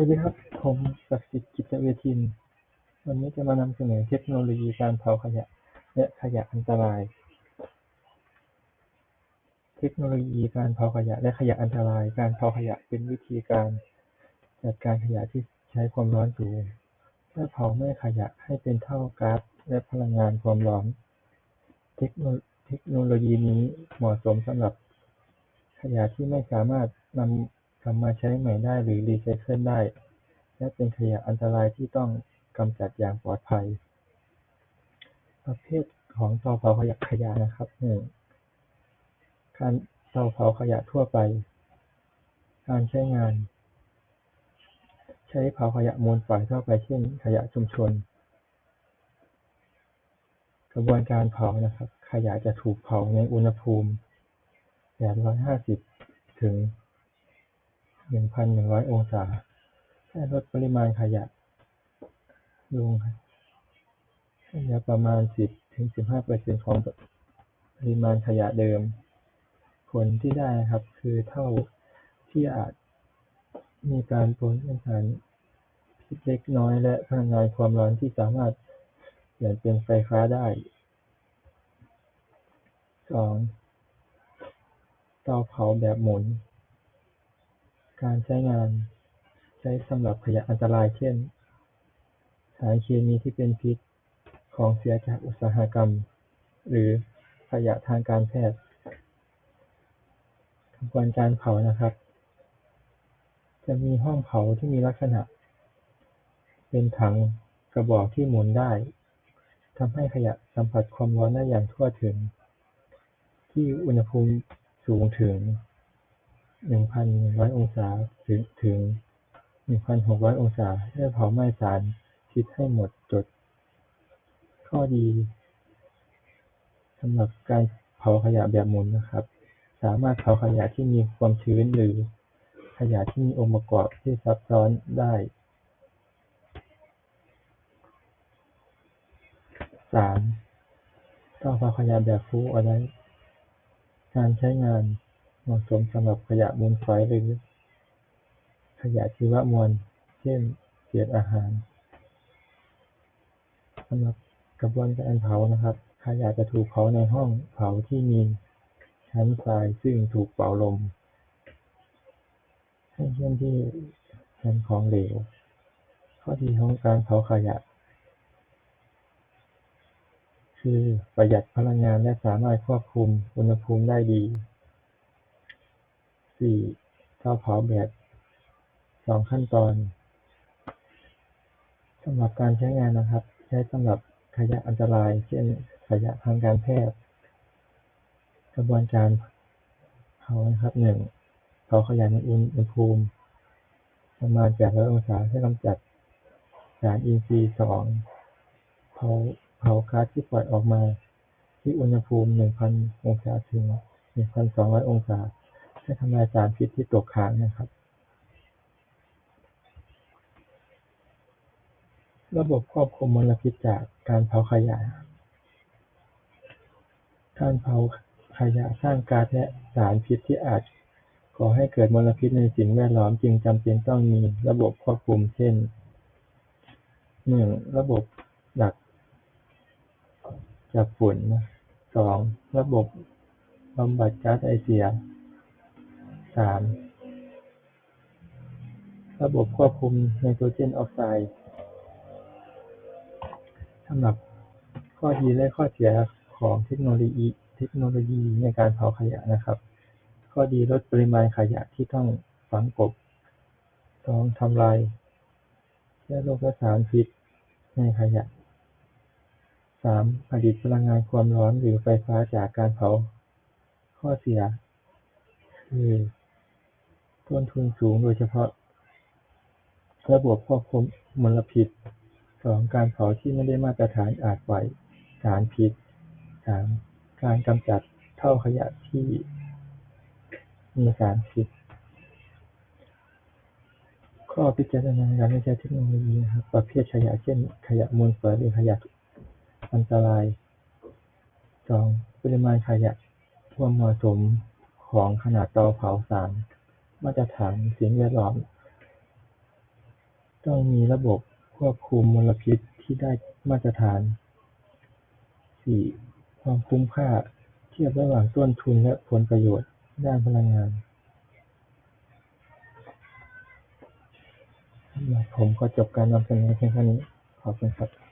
วัสดีครับ ผมศักดิ์สิทธิ์กิตเวทิน วันนี้จะมานำเสนอเทคโนโลยีการเผาขยะ และขยะอันตราย เทคโนโลยีการเผาขยะ และขยะอันตราย การเผาขยะเป็นวิธีการจัดการขยะที่ใช้ความร้อนสูงเพื่อเผาไม้ขยะให้เป็นเท่าก๊าซและพลังงานความร้อน เทคโนโลยีนี้เหมาะสมสำหรับขยะที่ไม่สามารถนำ กลับมาใช้ใหม่ได้หรือรีไซเคิลได้ และเป็นขยะอันตรายที่ต้องกำจัดอย่างปลอดภัย ประเภทของเตาเผาขยะขยะนะครับหนึ่งการเตาเผาขยะทั่วไป การใช้งาน ใช้เผาขยะมูลฝอยทั่วไปเช่น ขยะชุมชน กระบวนการเผานะครับ ขยะจะถูกเผาในอุณหภูมิ850ถึง 1,100อยองศาเพื่ลดปริมาณขยะลงให้เหลือประมาณ10-15%ของปริมาณขยะเดิม ผลที่ได้นะครับคือเท่าที่อาจมีการปนเปื้อนสารพิษเล็กน้อยและพลังงานความร้อนที่สามารถเปลี่ยนเป็นไฟฟ้าได้สองเตาเผาแบบหมุน การใช้งาน ใช้สำหรับขยะอันตราย เช่น สารเคมีที่เป็นพิษ ของเสียจากอุตสาหกรรม หรือขยะทางการแพทย์กระบวนการเผานะครับ จะมีห้องเผาที่มีลักษณะ เป็นถังกระบอกที่หมุนได้ทำให้ขยะสัมผัสความร้อนได้อย่างทั่วถึง ที่อุณหภูมิสูงถึง 1,100อยองศาถึง1,600อยองศาเพื่อเผาไหม้สารพิษให้หมดจด ข้อดีสำหรับการเผาขยะแบบหมุนนะครับ สามารถเผาขยะที่มีความชื้นหรือขยะที่มีองค์ประกอบที่ซับซ้อนได้สามเตาเผาขยะแบบฟูลออไลท์การใช้งาน เหมาะสมสำหรับขยะมูลฝอยหรือขยะชีวมวล เช่น เศษอาหารสำหรับกระบวนการเผานะครับ ขยะจะถูกเผาในห้องเผาที่มีชั้นทรายซึ่งถูกเป่าลม ให้เคลื่อนที่แทนของเหลว ข้อดีของการเผาขยะ คือประหยัดพลังงานและสามารถควบคุมอุณหภูมิได้ดี สี่เตาเผาแบบสองขั้นตอนสำหรับการใช้งานนะครับ ใช้สำหรับขยะอันตราย เช่นขยะทางการแพทย์ กระบวนการเผานะครับหนึ่งเผาขยะในอุณหภูมิประมาณ800องศาเพื่อกำจัดสารอินทรีย์สองเผาเผาก๊าซที่ปล่อยออกมา ที่อุณหภูมิ 1,000 องศาถึง 1,200 องศา เพื่อทำลายสารพิษที่ตกค้างนะครับ ระบบควบคุมมลพิษจากการเผาขยะ การเผาขยะสร้างก๊าซและสารพิษที่อาจก่อให้เกิดมลพิษในสิ่งแวดล้อมจึงจำเป็นต้องมีระบบควบคุมเช่นหนึ่งระบบดักจับฝุ่นสองระบบบำบัดก๊าซไอเสีย สามระบบควบคุมไนโตรเจนออกไซด์สำหรับข้อดีและข้อเสียของเทคโนโลยีเทคโนโลยีในการเผาขยะนะครับ ข้อดีลดปริมาณขยะที่ต้องฝังกลบสองทำลายเชื้อโรคและสารพิษในขยะสามผลิตพลังงานความร้อนหรือไฟฟ้าจากการเผา ข้อเสียคือ ต้นทุนสูงโดยเฉพาะระบบควบคุมมลพิษสองการเผาที่ไม่ได้มาตรฐานอาจปล่อยสารพิษสามการกำจัดเท่าขยะที่มีสารพิษ ข้อพิจารณาการใช้เทคโนโลยีนะครับประเภทขยะเช่น ขยะมูลฝอยหรือขยะอันตรายสองปริมาณขยะความเหมาะสมของขนาดเตาเผาสาม มาตรฐานสิ่งแวดล้อม ต้องมีระบบควบคุมมลพิษที่ได้มาตรฐาน สี่ความคุ้มค่าเทียบระหว่างต้นทุนและผลประโยชน์ด้านพลังงาน ผมขอจบการนำเสนอเพียงเท่านี้ ขอบคุณครับ